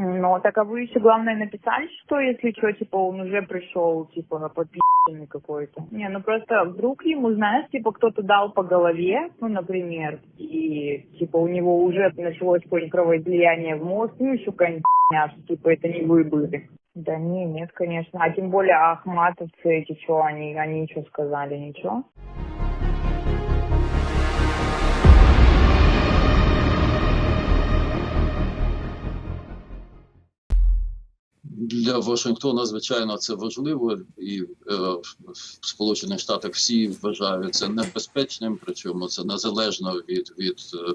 Ну, так а вы еще, главное, написали, что если что, типа, он уже пришел, типа, подпи***ный какой-то. Не, ну просто вдруг ему, знаешь, типа, кто-то дал по голове, ну, например, и, типа, у него уже началось какое-нибудь кровоизлияние в мозг, ну, еще какая-нибудь что, типа, это не вы были. Да не, нет, конечно. А тем более ахматовцы эти, что, они, они что сказали, ничего? Для Вашингтона, звичайно, це важливо, і е, в Сполучених Штатах всі вважають це небезпечним. Причому це незалежно від від е,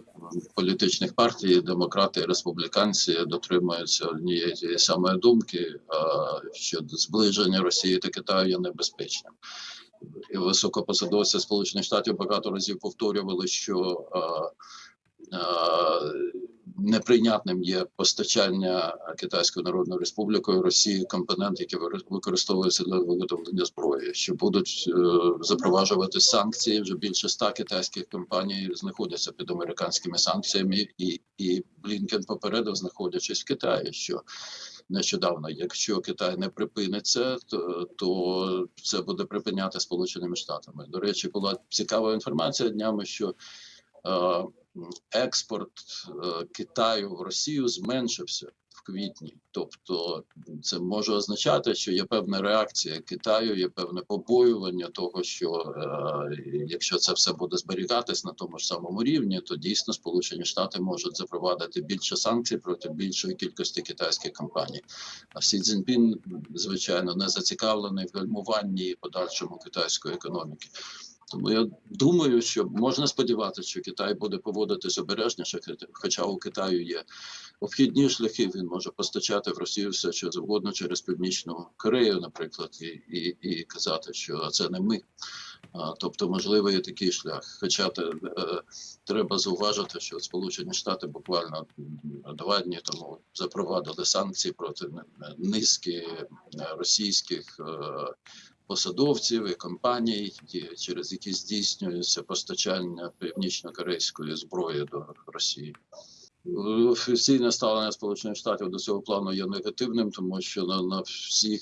політичних партій, демократи і республіканці дотримуються однієї самої думки, що зближення Росії та Китаю є небезпечним. І високопосадовці Сполучених Штатів багато разів повторювали, що е, е, неприйнятним є постачання Китайською Народною Республікою Росії компонент, які використовуються для виготовлення зброї, що будуть е, запроваджувати санкції. Вже більше ста китайських компаній знаходяться під американськими санкціями, і, і Блінкен попередив, знаходячись в Китаї, що нещодавно, якщо Китай не припинить це, то, то це буде припиняти Сполученими Штатами. До речі, була цікава інформація днями, що е, експорт е, Китаю в Росію зменшився в квітні. Тобто, це може означати, що є певна реакція Китаю, є певне побоювання того, що е, якщо це все буде зберігатись на тому ж самому рівні, то дійсно Сполучені Штати можуть запровадити більше санкцій проти більшої кількості китайських компаній. А Сі Цзіньпін, звичайно, не зацікавлений в гальмуванні подальшому китайської економіки. Тому я думаю, що можна сподіватися, що Китай буде поводитись обережніше, хоча у Китаю є обхідні шляхи, він може постачати в Росію все, що завгодно через Північну Корею, наприклад, і, і, і казати, що це не ми. А, тобто, можливо, є такий шлях. Хоча те, е, треба зауважити, що Сполучені Штати буквально два дні тому запровадили санкції проти низки е, російських. е, посадовців і компаній, через які здійснюється постачання північно-корейської зброї до Росії. Офіційне ставлення Сполучених Штатів до цього плану є негативним, тому що на, на всіх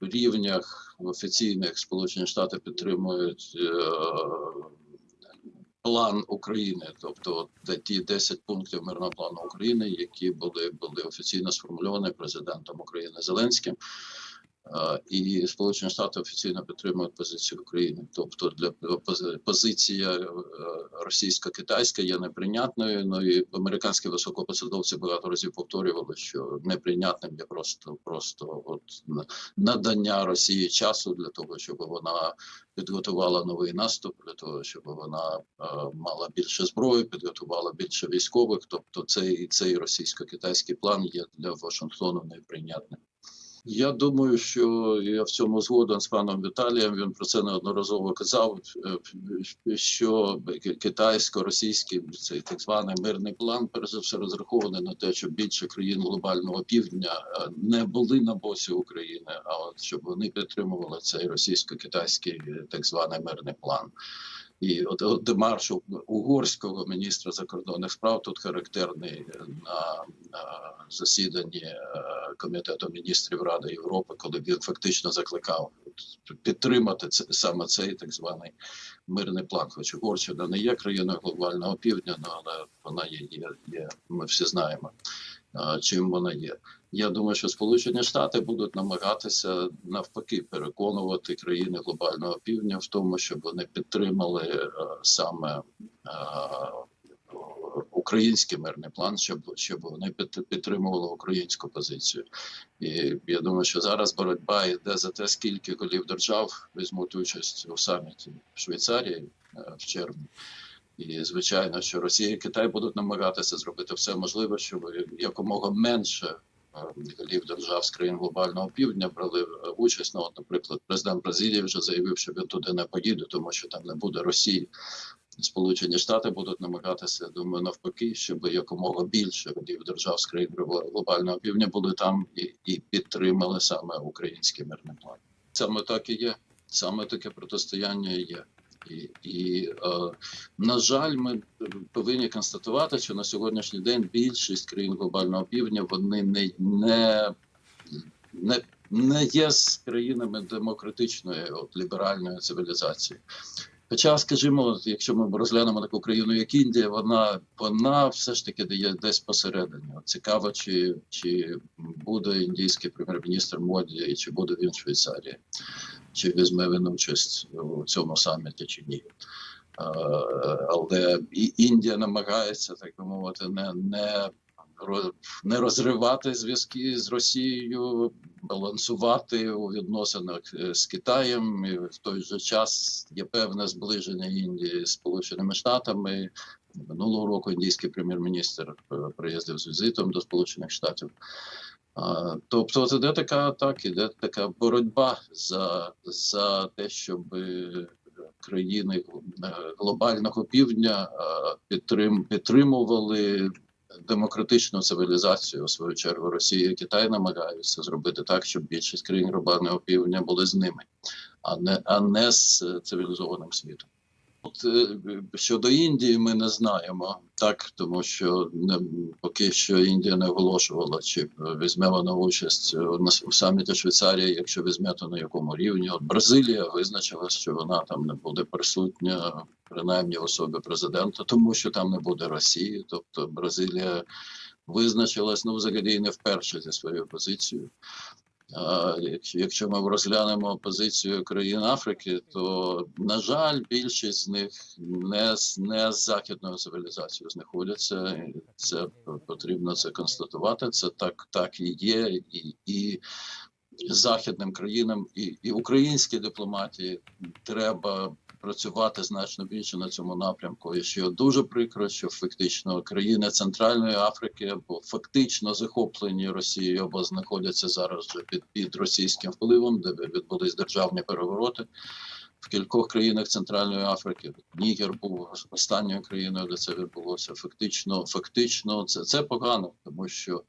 рівнях офіційних Сполучені Штати підтримують е, план України, тобто ті 10 пунктів мирного плану України, які були, були офіційно сформульовані президентом України Зеленським. І Сполучені Штати офіційно підтримують позицію України. Тобто для пози- позиція е, російсько-китайська є неприйнятною. Ну і американські високопосадовці багато разів повторювали, що неприйнятним є просто просто от надання Росії часу для того, щоб вона підготувала новий наступ, для того, щоб вона е, мала більше зброї, підготувала більше військових. Тобто, цей цей російсько-китайський план є для Вашингтону неприйнятним. Я думаю, що я в цьому згоден з паном Віталієм. Він про це неодноразово казав. е, Що китайсько-російський цей так званий мирний план, перш за все, розрахований на те, щоб більше країн глобального півдня е, не були на боці України, а от щоб вони підтримували цей російсько-китайський е, так званий мирний план. І от, демарш угорського міністра закордонних справ тут характерний на, на засіданні комітету міністрів Ради Європи, коли він фактично закликав підтримати це саме цей так званий мирний план. Хоч Угорщина не є країною глобального півдня, ну, але вона є, є, є ми всі знаємо, чим вона є. Я думаю, що Сполучені Штати будуть намагатися навпаки переконувати країни глобального півдня в тому, щоб вони підтримали е, саме е, український мирний план, щоб щоб вони підтримували українську позицію. І я думаю, що зараз боротьба йде за те, скільки голів держав візьмуть участь у саміті в Швейцарії е, в червні. І звичайно, що Росія і Китай будуть намагатися зробити все можливе, щоб якомога менше е, голів держав з країн глобального півдня брали е, участь. Ну, от, наприклад, президент Бразилії вже заявив, що він туди не поїде, тому що там не буде Росії. Сполучені Штати будуть намагатися, думаю, навпаки, щоб якомога більше голів держав з країн глобального півдня були там і, і підтримали саме український мирний план. Саме так і є. Саме таке протистояння і є. І, і е, на жаль, ми повинні констатувати, що на сьогоднішній день більшість країн глобального півдня вони не, не, не, не є з країнами демократичної, от, ліберальної цивілізації. Хоча, скажімо, якщо ми розглянемо таку країну, як Індія, вона, вона все ж таки дає десь посередині. Цікаво, чи, чи буде індійський прем'єр-міністр Моді, і чи буде він в Швейцарії, чи візьме він участь у цьому саміті, чи ні. Е, Але і Індія намагається, так би мовити, не, не, не розривати зв'язки з Росією, балансувати у відносинах е, з Китаєм. І в той же час є певне зближення Індії з Сполученими Штатами. Минулого року індійський прем'єр-міністр е, приїздив з візитом до Сполучених Штатів. Тобто, це іде така так, іде така боротьба за, за те, щоб е, країни глобального півдня підтрим, підтримували демократичну цивілізацію. У свою чергу Росія і Китай намагаються зробити так, щоб більшість країн глобального півдня були з ними, а не, а не з е, цивілізованим світом. От е, щодо Індії, ми не знаємо так, тому що не поки що Індія не оголошувала, чи візьме вона участь у у саміті Швейцарії, якщо візьме, то на якому рівні. От Бразилія визначила, що вона там не буде присутня, принаймні в особі президента, тому що там не буде Росії. Тобто Бразилія визначилась ну взагалі не вперше зі своєю позицією. Якщо ми розглянемо позицію країн Африки, то на жаль, більшість з них не з не з західною цивілізацією знаходяться. Це потрібно це констатувати. Це так, так і є, і, і західним країнам, і, і українській дипломатії треба працювати значно більше на цьому напрямку. І що дуже прикро, що фактично країни Центральної Африки або фактично захоплені Росією, або знаходяться зараз вже під, під російським впливом, де відбулись державні перевороти. В кількох країнах Центральної Африки Нігер був останньою країною, де це відбулося. Фактично, фактично, це, це погано, тому що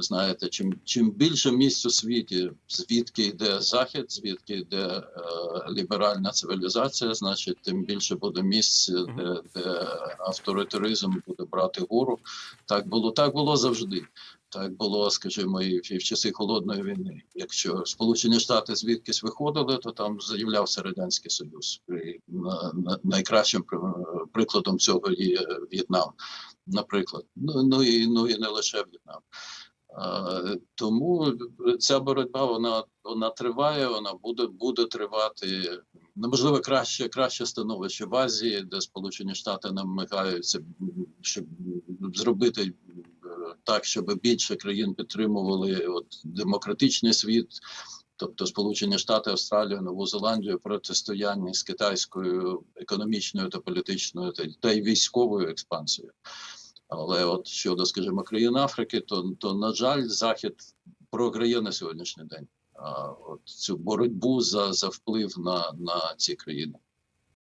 знаєте, чим чим більше місць у світі, звідки йде захід, звідки йде е, ліберальна цивілізація, значить, тим більше буде місць, де, де авторитаризм буде брати гору. Так було так було завжди. Так було, скажімо, і в, часи холодної війни. Якщо Сполучені Штати звідкись виходили, то там заявлявся радянський Союз. І на, на, найкращим прикладом цього є В'єтнам наприклад. Ну, ну і ну і не лише В'єтнам. А, тому ця боротьба вона, вона триває, вона буде, буде тривати. Ну, можливо, краще, краще становище в Азії, де Сполучені Штати намагаються щоб зробити е, так, щоб більше країн підтримували от, демократичний світ. Тобто Сполучені Штати, Австралію, Нову Зеландію в протистоянні з китайською економічною та політичною та, та й військовою експансією. Але от щодо, скажімо, країн Африки, то, то на жаль, Захід програє на сьогоднішній день а, от цю боротьбу за, за вплив на, на ці країни.